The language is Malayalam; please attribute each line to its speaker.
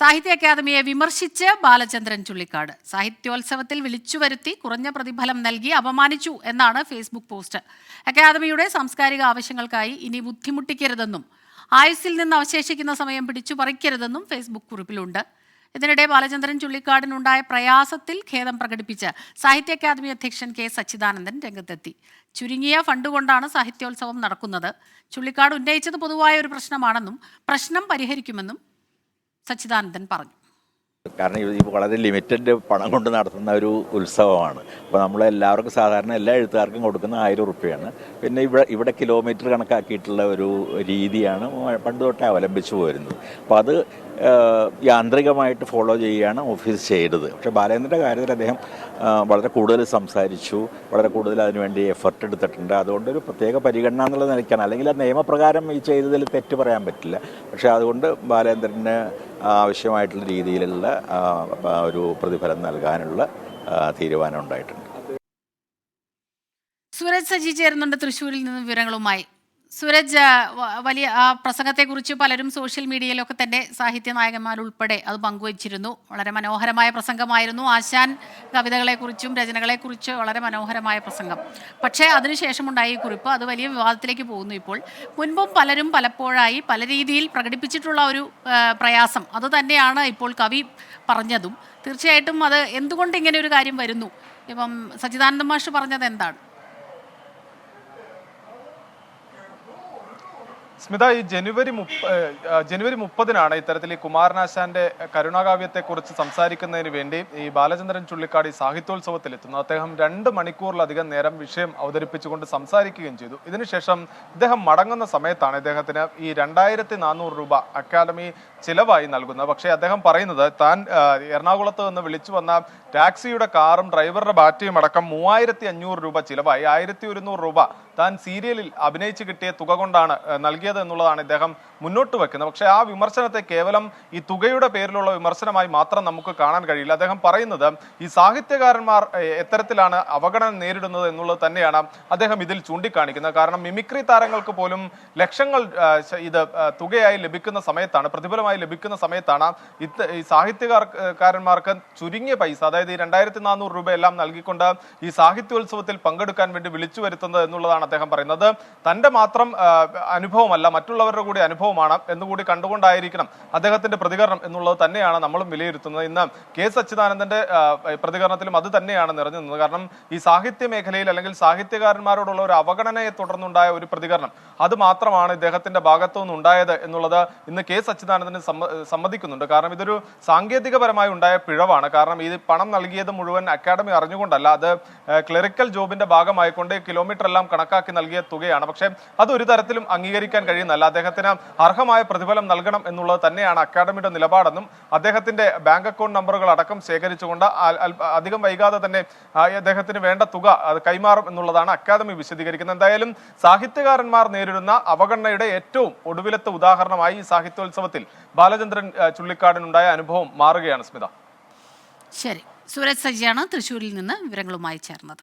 Speaker 1: സാഹിത്യ അക്കാദമിയെ വിമർശിച്ച് ബാലചന്ദ്രൻ ചുള്ളിക്കാട്. സാഹിത്യോത്സവത്തിൽ വിളിച്ചു വരുത്തി കുറഞ്ഞ പ്രതിഫലം നൽകി അപമാനിച്ചു എന്നാണ് ഫേസ്ബുക്ക് പോസ്റ്റ്. അക്കാദമിയുടെ സാംസ്കാരിക ആവശ്യങ്ങൾക്കായി ഇനി ബുദ്ധിമുട്ടിക്കരുതെന്നും ആയുസ്സിൽ നിന്ന് അവശേഷിക്കുന്ന സമയം പിടിച്ചു പറിക്കരുതെന്നും ഫേസ്ബുക്ക് കുറിപ്പിലുണ്ട്. ഇതിനിടെ ബാലചന്ദ്രൻ ചുള്ളിക്കാടിനുണ്ടായ പ്രയാസത്തിൽ ഖേദം പ്രകടിപ്പിച്ച് സാഹിത്യ അക്കാദമി അധ്യക്ഷൻ കെ സച്ചിദാനന്ദൻ രംഗത്തെത്തി. ചുരുങ്ങിയ ഫണ്ട് കൊണ്ടാണ് സാഹിത്യോത്സവം നടക്കുന്നത്. ചുള്ളിക്കാട് ഉന്നയിച്ചത് പൊതുവായ ഒരു പ്രശ്നമാണെന്നും പ്രശ്നം പരിഹരിക്കുമെന്നും സച്ചിദാനന്ദൻ പറഞ്ഞു.
Speaker 2: കാരണം ഇത് വളരെ ലിമിറ്റഡ് പണം കൊണ്ട് നടത്തുന്ന ഒരു ഉത്സവമാണ്. അപ്പോൾ നമ്മൾ എല്ലാവർക്കും സാധാരണ എല്ലാ എഴുത്തുകാർക്കും കൊടുക്കുന്ന ആയിരം റുപ്യയാണ് പിന്നെ ഇവിടെ ഇവിടെ കിലോമീറ്റർ കണക്കാക്കിയിട്ടുള്ള ഒരു രീതിയാണ് പണ്ട് തൊട്ടേ അവലംബിച്ചു പോരുന്നത്. അപ്പോൾ അത് യാന്ത്രികമായിട്ട് ഫോളോ ചെയ്യുകയാണ് ഓഫീസ് ചെയ്തത്. പക്ഷേ ബാലേന്ദ്രന്റെ കാര്യത്തിൽ അദ്ദേഹം വളരെ കൂടുതൽ സംസാരിച്ചു. വളരെ കൂടുതൽ അതിനുവേണ്ടി എഫർട്ട് എടുത്തിട്ടുണ്ട്. അതുകൊണ്ട് ഒരു പ്രത്യേക പരിഗണന എന്നുള്ള നിലയ്ക്കാണ്. അല്ലെങ്കിൽ ആ നിയമപ്രകാരം ഈ ചെയ്തതിൽ തെറ്റ് പറയാൻ പറ്റില്ല. പക്ഷേ അതുകൊണ്ട് ബാലേന്ദ്രന് ആവശ്യമായിട്ടുള്ള രീതിയിലുള്ള ഒരു പ്രതിഫലം നൽകാനുള്ള തീരുമാനം ഉണ്ടായിട്ടുണ്ട്.
Speaker 1: സൂരജ് സജി ചേരുന്നുണ്ട് തൃശ്ശൂരിൽ നിന്ന് വിവരങ്ങളുമായി. സൂരജ് വലിയ ആ പ്രസംഗത്തെക്കുറിച്ച് പലരും സോഷ്യൽ മീഡിയയിലൊക്കെ തന്നെ സാഹിത്യ നായകന്മാരുൾപ്പെടെ അത് പങ്കുവച്ചിരുന്നു. വളരെ മനോഹരമായ പ്രസംഗമായിരുന്നു. ആശാൻ കവിതകളെക്കുറിച്ചും രചനകളെക്കുറിച്ച് വളരെ മനോഹരമായ പ്രസംഗം. പക്ഷേ അതിനുശേഷമുണ്ടായ ഈ കുറിപ്പ് അത് വലിയ വിവാദത്തിലേക്ക് പോകുന്നു ഇപ്പോൾ. മുൻപും പലരും പലപ്പോഴായി പല രീതിയിൽ പ്രകടിപ്പിച്ചിട്ടുള്ള ഒരു പ്രയാസം. അത് തന്നെയാണ് ഇപ്പോൾ കവി പറഞ്ഞതും. തീർച്ചയായിട്ടും അത് എന്തുകൊണ്ട് ഇങ്ങനെ ഒരു കാര്യം വരുന്നു? ഇപ്പം സച്ചിദാനന്ദ മാഷ് പറഞ്ഞത് എന്താണ്?
Speaker 3: സ്മിത ഈ ജനുവരി ജനുവരി മുപ്പതിനാണ് ഇത്തരത്തിൽ ഈ കുമാരനാശാന്റെ കരുണാകാവ്യത്തെക്കുറിച്ച് സംസാരിക്കുന്നതിന് വേണ്ടി ഈ ബാലചന്ദ്രൻ ചുള്ളിക്കാട് ഈ സാഹിത്യോത്സവത്തിൽ എത്തുന്നു അദ്ദേഹം രണ്ട് മണിക്കൂറിലധികം നേരം വിഷയം അവതരിപ്പിച്ചുകൊണ്ട് സംസാരിക്കുകയും ചെയ്തു. ഇതിനുശേഷം ഇദ്ദേഹം മടങ്ങുന്ന സമയത്താണ് ഇദ്ദേഹത്തിന് ഈ രണ്ടായിരത്തി നാനൂറ് രൂപ അക്കാദമി ചിലവായി നൽകുന്നത്. പക്ഷേ അദ്ദേഹം പറയുന്നത് താൻ എറണാകുളത്ത് നിന്ന് വിളിച്ചു വന്ന ടാക്സിയുടെ കാറും ഡ്രൈവറുടെ ബാറ്റയും അടക്കം മൂവായിരത്തി അഞ്ഞൂറ് രൂപ ചിലവായി. ആയിരത്തി ഒരുന്നൂറ് രൂപ താൻ സീരിയലിൽ അഭിനയിച്ച് കിട്ടിയ തുക കൊണ്ടാണ് ഏഹ്, നൽകിയത് എന്നുള്ളതാണ് ഇദ്ദേഹം മുന്നോട്ട് വെക്കുന്നത്. പക്ഷേ ആ വിമർശനത്തെ കേവലം ഈ തുകയുടെ പേരിലുള്ള വിമർശനമായി മാത്രം നമുക്ക് കാണാൻ കഴിയില്ല. അദ്ദേഹം പറയുന്നത് ഈ സാഹിത്യകാരന്മാർ എത്തരത്തിലാണ് അവഗണന നേരിടുന്നത് എന്നുള്ളത് തന്നെയാണ് അദ്ദേഹം ഇതിൽ ചൂണ്ടിക്കാണിക്കുന്നത്. കാരണം മിമിക്രി താരങ്ങൾക്ക് പോലും ലക്ഷങ്ങൾ ഇത് തുകയായി ലഭിക്കുന്ന സമയത്താണ് പ്രതിഫലമായി ലഭിക്കുന്ന സമയത്താണ് ഈ സാഹിത്യകാരന്മാർക്ക് ചുരുങ്ങിയ പൈസ അതായത് ഈ രണ്ടായിരത്തി നാനൂറ് രൂപയെല്ലാം നൽകിക്കൊണ്ട് ഈ സാഹിത്യോത്സവത്തിൽ പങ്കെടുക്കാൻ വേണ്ടി വിളിച്ചു വരുത്തുന്നത് എന്നുള്ളതാണ് അദ്ദേഹം പറയുന്നത്. തന്റെ മാത്രം അനുഭവമല്ല മറ്റുള്ളവരുടെ കൂടി അനുഭവമാണ് എന്നുകൂടി കണ്ടുകൊണ്ടായിരിക്കണം അദ്ദേഹത്തിന്റെ പ്രതികരണം എന്നുള്ളത് തന്നെയാണ് നമ്മളും വിലയിരുത്തുന്നത്. ഇന്ന് കെ സച്ചിദാനന്ദന്റെ പ്രതികരണത്തിലും അത് തന്നെയാണ് നിറഞ്ഞു നിന്നത് കാരണം ഈ സാഹിത്യ മേഖലയിൽ അല്ലെങ്കിൽ സാഹിത്യകാരന്മാരോടുള്ള ഒരു അവഗണനയെ തുടർന്നുണ്ടായ ഒരു പ്രതികരണം. അത് മാത്രമാണ് ഇദ്ദേഹത്തിന്റെ ഭാഗത്തു നിന്നുണ്ടായത് എന്നുള്ളത് ഇന്ന് കെ സച്ചിദാനന്ദന് സമ്മ- സമ്മതിക്കുന്നുണ്ട്. കാരണം ഇതൊരു സാങ്കേതികപരമായി ഉണ്ടായ പിഴവാണ്. കാരണം ഈ പണം നൽകിയത് മുഴുവൻ അക്കാഡമി അറിഞ്ഞുകൊണ്ടല്ല. അത് ക്ലറിക്കൽ ജോബിന്റെ ഭാഗമായിക്കൊണ്ട് കിലോമീറ്റർ എല്ലാം കണക്കാക്കി നൽകിയ തുകയാണ്. പക്ഷേ അത് ഒരു തരത്തിലും അംഗീകരിക്കാൻ കഴിയുന്നല്ല അദ്ദേഹത്തിന് അർഹമായ പ്രതിഫലം നൽകണം എന്നുള്ളത് തന്നെയാണ് അക്കാഡമിയുടെ നിലപാടെന്നും അദ്ദേഹത്തിന്റെ ബാങ്ക് അക്കൗണ്ട് നമ്പറുകൾ അടക്കം ശേഖരിച്ചുകൊണ്ട് അധികം വൈകാതെ തന്നെ അദ്ദേഹത്തിന് വേണ്ട തുക അത് കൈമാറും എന്നുള്ളതാണ് അക്കാദമി വിശദീകരിക്കുന്നത്. എന്തായാലും സാഹിത്യകാരന്മാർ നേരിടുന്ന അവഗണനയുടെ ഏറ്റവും ഒടുവിലത്തെ ഉദാഹരണമായി ഈ സാഹിത്യോത്സവത്തിൽ ബാലചന്ദ്രൻ ചുള്ളിക്കാടിനുണ്ടായ അനുഭവം മാറുകയാണ് സ്മിത.
Speaker 1: ശരി. സൂരജ് സജിയാണ് തൃശ്ശൂരിൽ നിന്ന് വിവരങ്ങളുമായി ചേർന്നത്.